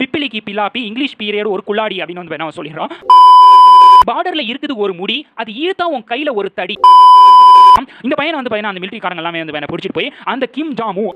பிப்பிலிக்கு பிலாப்பி English period ஒரு குள்ளாடி அப்படின்னு வந்து வேணா சொல்லிடுறோம். பார்டர்ல இருக்குது ஒரு முடி அது இழுத்தா உன் கையில ஒரு தடி. இந்த பையனை வந்து பையனா அந்த மிலிட்டரி காரங்க எல்லாமே வந்து பையனை பிடிச்சிட்டு போய் அந்த கிம் jam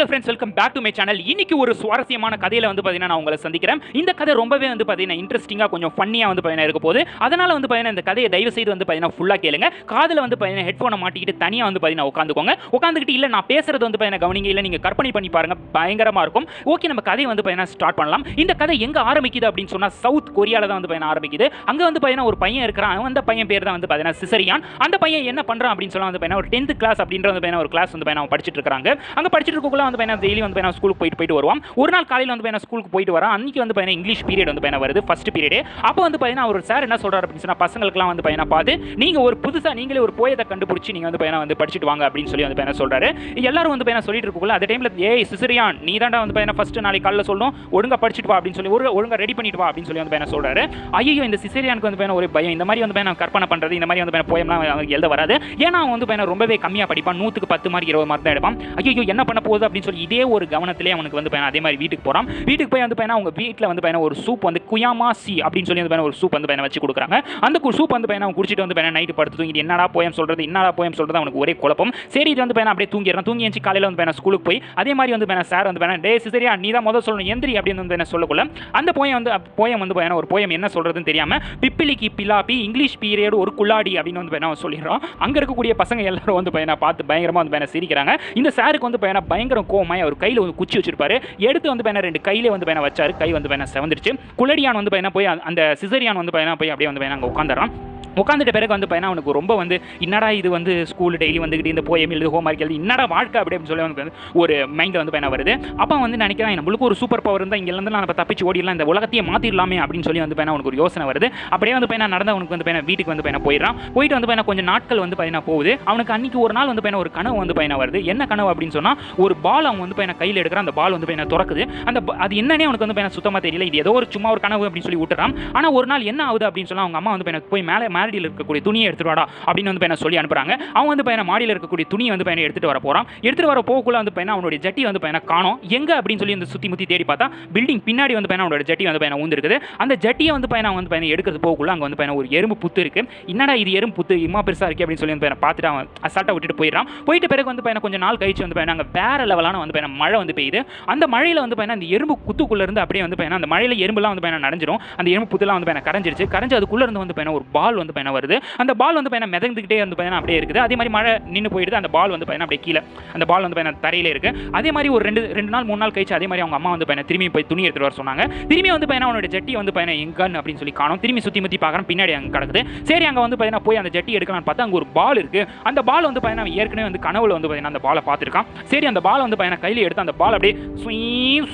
hello friends welcome back to my channel இன்னைக்கு ஒரு சுவாரஸ்யமான கதையில வந்து பார்த்தீங்கன்னா நான் உங்களை சந்திக்கிறேன் இந்த கதை ரொம்பவே வந்து பார்த்தீங்கன்னா இன்ட்ரெஸ்டிங்காக கொஞ்சம் ஃபன்னியாக வந்து பார்த்தீங்கன்னா இருக்க போது அதனால வந்து பார்த்தீங்கன்னா இந்த கதையை தயவு செய்து வந்து பார்த்தீங்கன்னா ஃபுல்லாக கேளுங்க காதில் வந்து பார்த்தீங்கன்னா ஹெட்ஃபோனை மாட்டிக்கிட்டு தனியாக வந்து பார்த்தீங்கன்னா உட்காந்துக்கோங்க உட்காந்துக்கிட்டு இல்லை நான் பேசுறது வந்து பார்த்தீங்கன்னா கவனிங்க இல்லை நீங்கள் கற்பனை பண்ணி பாருங்க பயங்கரமாக இருக்கும் ஓகே நம்ம கதையை வந்து பார்த்தீங்கன்னா ஸ்டார்ட் பண்ணலாம் இந்த கதை எங்கே ஆரம்பிக்குது அப்படின்னு சொன்னால் சவுத் கொரியாவில் தான் வந்து பார்த்தீங்கன்னா ஆரம்பிக்குது அங்கே வந்து பார்த்தீங்கன்னா ஒரு பையன் இருக்கிறான் அந்த பையன் பேர் தான் வந்து பார்த்தீங்கன்னா சிசரியான் அந்த பையன் என்ன பண்ணுறான் அப்படின்னு சொன்னா வந்து பார்த்தீங்கன்னா ஒரு டென்த் கிளாஸ் அப்படின்ற வந்து பார்த்தீங்கன்னா ஒரு கிளாஸ் வந்து பார்த்தீங்கன்னா படிச்சுட்டு இருக்காங்க அங்கே படிச்சுட்டு இருக்கக்குள்ள வந்து பார்த்தீங்கன்னா டெய்லி வந்து பார்த்தீங்கன்னா ஸ்கூலுக்கு போயிட்டு போயிட்டு வருவான் ஒரு நாள் காலையில் வந்து பார்த்தீங்கன்னா ஸ்கூலுக்கு போயிட்டு வரான் அன்னைக்கு வந்து பார்த்தீங்கன்னா இங்கிலீஷ் பீரியட் வந்து பார்த்தீங்கன்னா வருது ஃபஸ்ட் பீரியட் அப்போ வந்து பார்த்தீங்கன்னா ஒரு சார் என்ன சொல்றாரு அப்படின்னு சொன்னால் பசங்களுக்குலாம் வந்து பார்த்தீங்கன்னா பார்த்து நீங்கள் ஒரு புதுசாக நீங்களே ஒரு போயத்தை கண்டுபிடிச்சி நீங்கள் வந்து பார்த்தீங்கன்னா வந்து படிச்சுட்டு வாங்க அப்படின்னு சொல்லி வந்து பார்த்தீங்கன்னா சொல்றாரு எல்லாரும் வந்து பார்த்தீங்கன்னா சொல்லிட்டு இருக்கக்குள்ள அந்த டைமில் ஏ சிசிரியான் நீ தாண்டா வந்து பார்த்தீங்கன்னா ஃபஸ்ட்டு நாளைக்கு காலையில் சொல்லணும் ஒழுங்கா படிச்சுட்டு வா அப்படின்னு சொல்லி ஒரு ஒழுங்காக ரெடி பண்ணிட்டு வா அப்படின்னு சொல்லி வந்து பார்த்தீங்கன்னா சொல்றாரு ஐயோ இந்த சிசிரியானுக்கு வந்து பார்த்தீங்கன்னா ஒரு பயம் இந்த மாதிரி வந்து பார்த்தீங்கன்னா கற்பனை பண்ணுறது இந்த மாதிரி வந்து பார்த்தீங்கன்னா போயம்லாம் அவங்களுக்கு எழுத வராது ஏன்னா அவன் வந்து பார்த்தீங்கன்னா ரொம்பவே கம்மியாக படிப்பான் நூற்றுக்கு பத்து மார்க் இருபது மார்க் தான் எடுப்பான் ஐயோ என்ன பண்ண போகுது அப்படின்னு சொல்லி இதே ஒரு கவனத்திலே அவனுக்கு வந்து பையன் அதே மாதிரி வீட்டுக்கு போகிறான் வீட்டுக்கு போய் வந்து பையனா அவங்க வீட்டில் வந்து பையனா ஒரு சூப் வந்து குயாமா சி அப்படின்னு சொல்லி வந்து பையனா ஒரு சூப் வந்து பையனை வச்சு கொடுக்குறாங்க அந்த சூப் வந்து பையனா அவன் குடிச்சிட்டு வந்து பையனா நைட்டு படுத்து தூங்கிட்டு என்னடா போயம் சொல்கிறது என்னடா போயம் சொல்கிறது அவனுக்கு ஒரே குழப்பம் சரி இது வந்து பையனா அப்படியே தூங்கிடுறான் தூங்கி எழுச்சி காலையில் வந்து பையனா ஸ்கூலுக்கு போய் அதே மாதிரி வந்து பையனா சார் வந்து பையனா டே சரியா நீ தான் முதல் சொல்லணும் எந்திரி அப்படின்னு வந்து என்ன சொல்லக்குள்ள அந்த போயம் வந்து போயம் வந்து பையனா ஒரு போயம் என்ன சொல்கிறதுன்னு தெரியாமல் பிப்பிலிக்கு பிலாப்பி இங்கிலீஷ் பீரியட் ஒரு குள்ளாடி அப்படின்னு வந்து பையனா சொல்லிடுறான் அங்கே இருக்கக்கூடிய பசங்க எல்லாரும் வந்து பையனா பார்த்து பயங்கரமாக வந்து பார்த்தீங்கன்னா சிரிக்கிறாங்க இந்த சாருக்கு வந்து பையனா பயங்கரம் கோமாய் அவர் கையில் ஒரு குச்சி வச்சிருப்பாரு. எடுத்து வந்து பார்த்தீங்கன்னா ரெண்டு கையிலே வந்து பார்த்தீங்கன்னா வச்சாரு. கை வந்து பார்த்தீங்கன்னா செவந்துருச்சு. குளடியான் வந்து பார்த்தீங்கன்னா போய் அந்த சிசரியான் வந்து பார்த்தீங்கன்னா போய் அப்படியே வந்து பார்த்தீங்கன்னா அங்கே உட்காந்துறான் உட்காந்துட்ட பிறகு வந்து பையனா அவனுக்கு ரொம்ப வந்து என்னடா இது வந்து ஸ்கூல் டெய்லி வந்துக்கிட்டு இந்த போயம் எழுது ஹோம் ஒர்க் எழுதி என்னடா வாழ்க்கை அப்படி அப்படின்னு சொல்லி வந்து ஒரு மைண்டில் வந்து பையனா வருது அப்போ வந்து நினைக்கிறேன் நம்மளுக்கு ஒரு சூப்பர் பவர் இருந்தால் இங்கேருந்து நம்ம தப்பிச்சு ஓடிடலாம் இந்த உலகத்தையே மாற்றிடலாமே அப்படின்னு சொல்லி வந்து பையனா அவனுக்கு ஒரு யோசனை வருது அப்படியே வந்து பையனா நடந்த அவனுக்கு வந்து பையனா வீட்டுக்கு வந்து பையனா போயிடறான் போயிட்டு வந்து பையனா கொஞ்சம் நாட்கள் வந்து பையனா போகுது அவனுக்கு அன்னைக்கு ஒரு நாள் வந்து பையனா ஒரு கனவு வந்து பையனா வருது என்ன கனவு அப்படின்னு சொன்னால் ஒரு பால் அவன் வந்து பையனா கையில் எடுக்கிறான் அந்த பால் வந்து பையனா திறக்குது அந்த அது என்னன்னே அவனுக்கு வந்து பையனா சுத்தமாக தெரியல இது ஏதோ ஒரு சும்மா ஒரு கனவு அப்படின்னு சொல்லி விட்டுறான் ஆனால் ஒரு நாள் என்ன ஆகுது அப்படின்னு சொன்னால் அவங்க அம்மா வந்து பையனை போய் மேலே மாடியில் இருக்கக்கூடிய துணியை எடுத்துட்டு வாடா அப்படின்னு வந்து பையனை சொல்லி அனுப்புறாங்க அவன் வந்து பையனை மாடியில் இருக்கக்கூடிய துணியை வந்து பையனை எடுத்துட்டு வர போறான் எடுத்துட்டு வர போக்குள்ள வந்து பையனை அவனுடைய ஜட்டி வந்து பையனை காணோம் எங்க அப்படின்னு சொல்லி வந்து சுத்தி முத்தி தேடி பார்த்தா பில்டிங் பின்னாடி வந்து பையனை அவனோட ஜட்டி வந்து பையனை ஊந்துருக்குது அந்த ஜட்டியை வந்து பையனை வந்து பையனை எடுக்கிறது போக்குள்ள அங்கே வந்து பையனை ஒரு எறும்பு புத்து இருக்கு என்னடா இது எறும்பு புத்து இம்மா பெருசா இருக்கு அப்படின்னு சொல்லி வந்து பையனை பார்த்துட்டு அவன் அசால்ட்டா விட்டுட்டு போயிடறான் போயிட்டு பிறகு வந்து பையனை கொஞ்சம் நாள் கழிச்சு வந்து பையனை அங்கே வேற லெவலான வந்து பையனை மழை வந்து பெய்யுது அந்த மழையில வந்து பையனை அந்த எறும்பு குத்துக்குள்ள இருந்து அப்படியே வந்து பையனை அந்த மழையில எறும்புலாம் வந்து பையனை நடஞ்சிரும் அந்த எறும்பு புத்துலாம் வந்து பையனை கரைஞ்சிருச்சு கரைஞ்சு அதுக்குள்ள இருந்து வந்து பையனை ஒரு பால் வந்து பையனை வருது அந்த பால் வந்து பயணம் மிதந்துக்கிட்டே வந்து பயணம் அப்படியே இருக்குது அதே மாதிரி மழை நின்று போயிடுது அந்த பால் வந்து பயணம் அப்படியே கீழே அந்த பால் வந்து பயணம் தரையில் இருக்கு அதே மாதிரி ஒரு ரெண்டு ரெண்டு நாள் மூணு நாள் கழிச்சு அதே மாதிரி அவங்க அம்மா வந்து பையனை திரும்பி போய் துணி எடுத்துட்டு வர சொன்னாங்க திரும்பி வந்து பயணம் அவனோட ஜட்டி வந்து பயணம் எங்கன்னு அப்படின்னு சொல்லி காணும் திரும்பி சுற்றி முற்றி பார்க்கறான் பின்னாடி அங்கே கிடக்குது சரி அங்கே வந்து பயணம் போய் அந்த ஜட்டி எடுக்கலாம்னு பார்த்தா அங்கே ஒரு பால் இருக்கு அந்த பால் வந்து பயணம் ஏற்கனவே வந்து கனவுல வந்து பார்த்தீங்கன்னா அந்த பாலை பார்த்துருக்கான் சரி அந்த பால் வந்து பையனை கையில் எடுத்து அந்த பால் அப்படியே ஸ்வீ-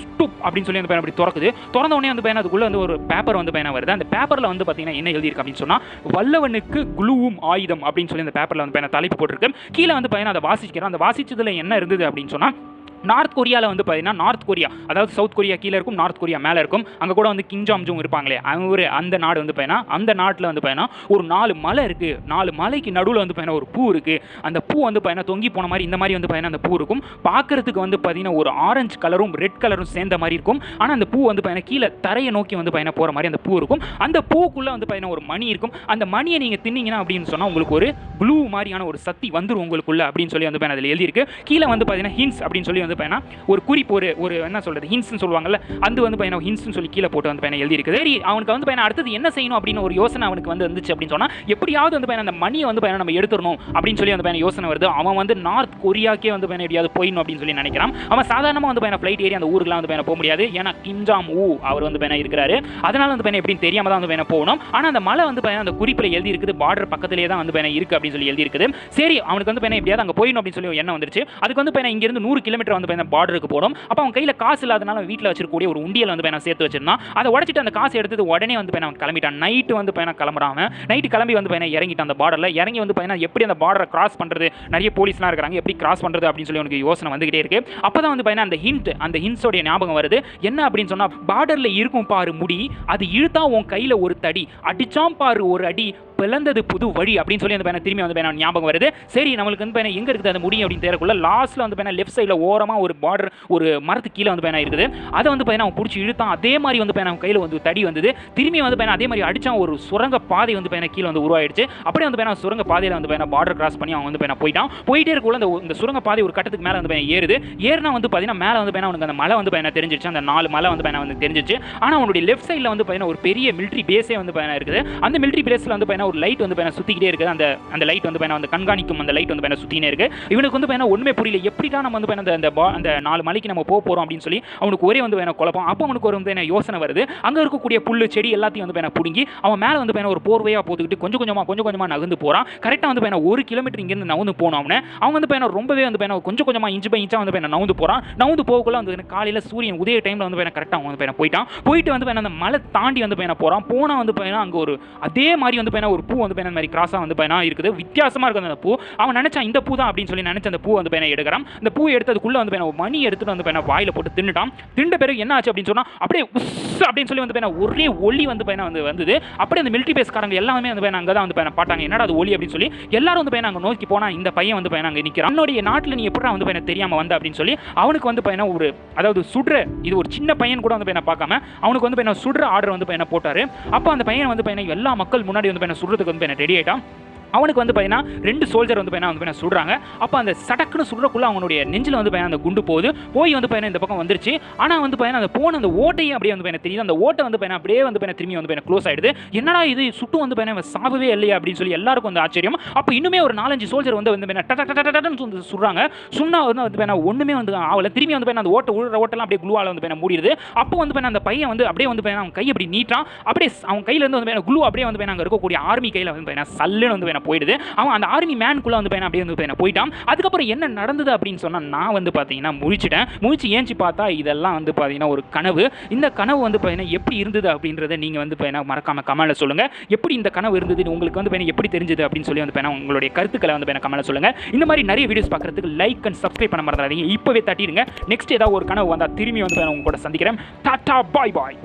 ஸ்டுப் அப்படின்னு சொல்லி அந்த பையன் அப்படி திறக்குது திறந்த உடனே வந்து பையன் அதுக்குள்ளே வந்து ஒரு பேப்பர் வந்து பையனா வருது அந்த பேப்பரில் வந்து பார்த்தீங்கன்னா என்ன எழுதியிருக்கு அப்படின்னு சொன்னா வல்லவனுக்கு குழுவும் ஆயுதம் அப்படின்னு சொல்லி அந்த பேப்பரில் வந்து பையனை தலைப்பு போட்டிருக்கு. கீழே வந்து பையனை அதை வாசிக்கிறான் அந்த வாசிச்சதுல என்ன இருந்தது அப்படின்னு சொன்னால் நார்த் கொரியாவில் வந்து பார்த்தீங்கன்னா நார்த் கொரியா அதாவது சவுத் கொரியா கீழே இருக்கும் நார்த் கொரியா மேலே இருக்கும் அங்கே கூட வந்து கிங் ஜாம்ஜும் இருப்பாங்களே அவர் அந்த நாடு வந்து பார்த்தீங்கன்னா அந்த நாட்டில் வந்து பார்த்தீங்கன்னா ஒரு நாலு மலை இருக்குது நாலு மலைக்கு நடுவில் வந்து பார்த்தீங்கன்னா ஒரு பூ இருக்குது அந்த பூ வந்து பார்த்தீங்கன்னா தொங்கி போன மாதிரி இந்த மாதிரி வந்து பார்த்தீங்கன்னா அந்த பூ இருக்கும் பார்க்கறதுக்கு வந்து பார்த்தீங்கன்னா ஒரு ஆரஞ்சு கலரும் ரெட் கலரும் சேர்ந்த மாதிரி இருக்கும் ஆனால் அந்த பூ வந்து பார்த்தீங்கன்னா கீழே தரையை நோக்கி வந்து பார்த்தீங்கன்னா போகிற மாதிரி அந்த பூ இருக்கும் அந்த பூக்குள்ளே வந்து பார்த்தீங்கன்னா ஒரு மணி இருக்கும் அந்த மணியை நீங்கள் தின்னீங்கன்னா அப்படின்னு சொன்னால் உங்களுக்கு ஒரு ப்ளூ மாதிரியான ஒரு சக்தி வந்துடும் உங்களுக்குள்ள அப்படின்னு சொல்லி வந்து பார்த்தீங்கன்னா அதில் எழுதியிருக்கு கீழே வந்து பார்த்தீங்கன்னா ஹின்ஸ் அப்படின்னு சொல்லி வந்து பையனா ஒரு குறிப்பு ஒரு ஒரு என்ன சொல்றது ஹின்ஸ்னு சொல்லுவாங்கல்ல அது வந்து பையனா ஹின்ஸ்னு சொல்லி கீழே போட்டு வந்து பையனா எழுதி இருக்குது சரி அவனுக்கு வந்து பையனா அடுத்தது என்ன செய்யணும் அப்படின்னு ஒரு யோசனை அவனுக்கு வந்து வந்துச்சு அப்படின்னு சொன்னால் எப்படியாவது வந்து பையனா அந்த மணியை வந்து பையனா நம்ம எடுத்துடணும் அப்படின்னு சொல்லி அந்த பையனா யோசனை வருது அவன் வந்து நார்த் கொரியாக்கே வந்து பையனா எப்படியாவது போயிடணும் அப்படின்னு சொல்லி நினைக்கிறான் அவன் சாதாரணமாக வந்து பையனா ஃப்ளைட் ஏறி அந்த ஊருக்குலாம் வந்து பையனா போக முடியாது ஏன்னா கிம்ஜாம் ஊ அவர் வந்து பையனா இருக்கிறாரு அதனால வந்து பையனா எப்படின்னு தெரியாம தான் வந்து பையனா போகணும் ஆனால் அந்த மலை வந்து பையனா அந்த குறிப்பில் எழுதி இருக்குது பார்டர் பக்கத்திலே தான் வந்து பையனா இருக்குது அப்படின்னு சொல்லி எழுதி இருக்குது சரி அவனுக்கு வந்து பையனா எப்படியாவது அங்கே போயிடணும் அப்படின்னு சொல்லி எண்ணம் வந்துருச்சு அதுக்கு வந்து பையனா இங்கேருந்து நூறு கிலோமீட்டர் வந்து பையனா பார்டருக்கு போகணும் அப்போ அவன் கையில் காசு இல்லாதனால வீட்டில் வச்சிருக்கக்கூடிய ஒரு உண்டியல் வந்து பையனா சேர்த்து வச்சிருந்தான். அதை உடச்சிட்டு அந்த காசு எடுத்தது உடனே வந்து பையனா அவன் கிளம்பிட்டான். நைட்டு வந்து பையனா கிளம்புறான் நைட்டு கிளம்பி வந்து பையனா இறங்கிட்டான் அந்த பார்டரில் இறங்கி வந்து பையனா எப்படி அந்த பார்டரை கிராஸ் பண்ணுறது நிறைய போலீஸ்லாம் இருக்கிறாங்க. எப்படி கிராஸ் பண்ணுறது அப்படின்னு சொல்லி உனக்கு யோசனை வந்துகிட்டே இருக்கு. அப்போ தான் வந்து பையனா அந்த ஹிண்ட் அந்த ஹிண்ட்ஸோடைய ஞாபகம் வருது. என்ன அப்படின்னு சொன்னால் பார்டரில் இருக்கும் பாரு முடி அது இழுத்தா உன் கையில் ஒரு தடி அடிச்சாம் பாரு ஒரு அடி பிளந்தது புது வழி அப்படின்னு சொல்லி அந்த பார்த்தீங்கன்னா திரும்பி வந்து பார்த்தீங்கன்னா ஞாபகம் வருது சரி நம்மளுக்கு வந்து பார்த்தீங்கன்னா எங்கே இருக்குது அந்த முடியும் அப்படின்னு தேரக்குள்ள லாஸ்ட்டில் வந்து பார்த்தீங்கன்னா லெஃப்ட் சைடில் ஓரமாக ஒரு பார்டர் ஒரு மரத்துக்கு கீழே வந்து பார்த்தீங்கன்னா இருக்குது அதை வந்து பார்த்தீங்கன்னா அவன் பிடிச்சி இழுத்தான் அதே மாதிரி வந்து பார்த்தீங்கன்னா அவன் கையில் வந்து தடி வந்தது திரும்பி வந்து பார்த்தீங்கன்னா அதே மாதிரி அடித்தான் ஒரு சுரங்க பாதை வந்து பார்த்தீங்கன்னா கீழே வந்து உருவாயிடுச்சு அப்படியே வந்து பேனா சுரங்க பாதையில் வந்து பார்த்தீங்கன்னா பார்டர் கிராஸ் பண்ணி அவன் வந்து பேனா போயிட்டான் போயிட்டே இருக்குள்ள அந்த இந்த சுரங்க பாதை ஒரு கட்டத்துக்கு மேலே வந்து பையன் ஏறுது ஏறினா வந்து பார்த்தீங்கன்னா மேலே வந்து பார்த்தீங்கன்னா அவனுக்கு அந்த மலை வந்து பார்த்தீங்கன்னா தெரிஞ்சிருச்சு அந்த நாலு மலை வந்து பார்த்தீங்கன்னா வந்து தெரிஞ்சிச்சு ஆனால் அவனுடைய லெஃப்ட் சைடில் வந்து பார்த்தீங்கன்னா ஒரு பெரிய மிலிட்ரி பேஸே வந்து பார்த்தீங்கன்னா இருக்குது அந்த மிலிட்ரி பேஸில் வந்து பார்த்தீங்கன்னா ஒரு லைட் வந்து பார்த்தீங்கன்னா சுற்றிக்கிட்டே இருக்குது அந்த அந்த லைட் வந்து பார்த்தீங்கன்னா வந்து கண்காணிக்கும் அந்த லைட் வந்து பார்த்தீங்கன்னா சுற்றினே இருக்கு இவனுக்கு வந்து பார்த்தீங்கன்னா ஒன்றுமே புரியல எப்படிடா நம்ம வந்து பார்த்தீங்கன்னா அந்த பா- அந்த நாலு மலைக்கு நம்ம போக போகிறோம் அப்படின்னு சொல்லி அவனுக்கு ஒரே வந்து பார்த்தீங்கன்னா குழப்பம் அப்போ அவனுக்கு ஒரு வந்து என்ன யோசனை வருது அங்கே இருக்கக்கூடிய புல் செடி எல்லாத்தையும் வந்து பார்த்தீங்கன்னா பிடுங்கி அவன் மேலே வந்து பார்த்தீங்கன்னா ஒரு போர்வையாக போட்டுக்கிட்டு கொஞ்சம் கொஞ்சமாக கொஞ்சம் கொஞ்சமாக நகர்ந்து போகிறான் கரெக்டாக வந்து பார்த்தீங்கன்னா ஒரு கிலோமீட்டர் இங்கேருந்து நகர்ந்து போனோம் அவனை அவன் வந்து பார்த்தீங்கன்னா ரொம்பவே வந்து பார்த்தீங்கன்னா கொஞ்சம் கொஞ்சமாக இன்ச்சு பை இன்ச்சாக வந்து பார்த்தீங்கன்னா நவுந்து போகிறான் நவுந்து போகக்குள்ள வந்து காலையில் சூரியன் உதய டைமில் வந்து பார்த்தீங்கன்னா கரெக்டாக அவன் வந்து பார்த்தீங்கன்னா போயிட்டான் போயிட்டு வந்து பார்த்தீங்கன்னா அந்த மலை தாண்டி வந்து பார்த்தீங்கன்னா போகிறான் போனால் வந்து பார்த்தீங்கன்னா அங்கே ஒரு அதே மாதிரி வந்து பார்த்தீங்கன்னா ஒரு பூ வந்து பயணம் மாதிரி கிராஸாக வந்து பயணம் இருக்குது வித்தியாசமாக இருக்குது அந்த பூ அவன் நினச்சான் இந்த பூ தான் அப்படின்னு சொல்லி நினச்ச அந்த பூ வந்து பயணம் எடுக்கிறான் இந்த பூ எடுத்ததுக்குள்ளே வந்து பயணம் மணி எடுத்துகிட்டு வந்து பயணம் வாயில் போட்டு தின்னுட்டான் திண்ட பிறகு என்ன ஆச்சு அப்படின்னு சொன்னால் அப்படியே உஸ் அப்படின்னு சொல்லி வந்து பயணம் ஒரே ஒளி வந்து பயணம் வந்து வந்தது அப்படியே அந்த மிலிட்ரி பேஸ்காரங்க எல்லாமே வந்து பயணம் அங்கே தான் வந்து பயணம் பாட்டாங்க என்னடா அது ஒளி அப்படின்னு சொல்லி எல்லாரும் வந்து பயணம் அங்கே நோக்கி போனால் இந்த பையன் வந்து பயணம் அங்கே நிற்கிறான் என்னுடைய நாட்டில் நீ எப்படா வந்து பயணம் தெரியாமல் வந்த அப்படின்னு சொல்லி அவனுக்கு வந்து பயணம் ஒரு அதாவது சுடுற இது ஒரு சின்ன பையன் கூட வந்து பார்த்தீங்கன்னா பார்க்காம அவனுக்கு வந்து பார்த்தீங்கன்னா சுடுற ஆர்டர் வந்து பையனை போட்டார் அப்போ அந்த பையன் வந்து பார்த்தீங்கன்னா எல்லா மக்கள் முன்னாடி வந்து பார்த்தீங்கன்னா சுடுறதுக்கு வந்து பார்த்தீங்கன்னா ரெடி ஆகிட்டான் அவனுக்கு வந்து பார்த்தீங்கன்னா ரெண்டு சோல்ஜர் வந்து பார்த்தீங்கன்னா வந்து சுடுறாங்க அப்போ அந்த சடக்குன்னு சுடுறக்குள்ள அவனுடைய நெஞ்சில் வந்து பார்த்தீங்கன்னா அந்த குண்டு போகுது போய் வந்து பார்த்தீங்கன்னா இந்த பக்கம் வந்துருச்சு ஆனால் வந்து பார்த்தீங்கன்னா அந்த போன அந்த ஓட்டையும் அப்படியே வந்து பார்த்தீங்கன்னா தெரியுது அந்த ஓட்டை வந்து பார்த்தீங்கன்னா அப்படியே வந்து பார்த்தீங்கன்னா திரும்பி வந்து பார்த்தீங்கன்னா க்ளோஸ் ஆயிடுது என்னடா இது சுட்டு வந்து பார்த்தீங்கன்னா சாகவே இல்லையா அப்படின்னு சொல்லி எல்லாருக்கும் வந்து ஆச்சரியம் அப்போ இன்னுமே ஒரு நாலஞ்சு சோல்ஜர் வந்து வந்து பார்த்தீங்கன்னா வந்து சுடுறாங்க சுண்ணா வந்து வந்து பார்த்தீங்கன்னா ஒன்றுமே வந்து ஆகல திரும்பி வந்து பார்த்தீங்கன்னா அந்த ஓட்டை உழுற ஓட்டெல்லாம் அப்படியே குளுவால் வந்து பார்த்தீங்கன்னா மூடிடுது அப்போ வந்து பார்த்தீங்கன்னா அந்த பையன் வந்து அப்படியே வந்து பார்த்தீங்கன்னா அவன் கை அப்படி நீட்டான் அப்படியே அவன் கையிலேருந்து வந்து பார்த்தீங்கன்னா குளு அப்படியே வந்து பார்த்தீங்கன்னா அங்கே இருக்கக்கூடிய ஆர்மி கையில் வந்து பார்த்தீங்கன்னா சல்லுன்னு வந்து போயிடுது. அவன் அந்த ஆர்மி மேனுக்குள்ளே வந்து பார்த்தீங்கன்னா அப்படியே வந்து பார்த்தீங்கன்னா போயிட்டான். அதுக்கப்புறம் என்ன நடந்தது அப்படின்னு சொன்னால் நான் வந்து பார்த்தீங்கன்னா முழிச்சிட்டேன். முழிச்சு ஏஞ்சி பார்த்தா இதெல்லாம் வந்து பார்த்தீங்கன்னா ஒரு கனவு. இந்த கனவு வந்து பார்த்தீங்கன்னா எப்படி இருந்தது அப்படின்றத நீங்கள் வந்து பார்த்தீங்கன்னா மறக்காமல் கமலை சொல்லுங்கள் எப்படி இந்த கனவு இருந்தது? உங்களுக்கு வந்து பார்த்தீங்கன்னா எப்படி தெரிஞ்சது அப்படின்னு சொல்லி வந்து பார்த்தீங்கன்னா உங்களுடைய கருத்துக்களை வந்து பார்த்தீங்கன்னா கமலை சொல்லுங்கள் இந்த மாதிரி நிறைய வீடியோஸ் பார்க்குறதுக்கு லைக் அண்ட் சப்ஸ்கிரைப் பண்ண மறந்துடாதீங்க. இப்போவே தட்டிடுங்க. நெக்ஸ்ட் ஏதாவது ஒரு கனவு வந்தால் திரும்பி வந்து பார்த்தீங்கன்னா உங்க கூட சந்திக்கிறேன். டாட்டா பாய் பாய்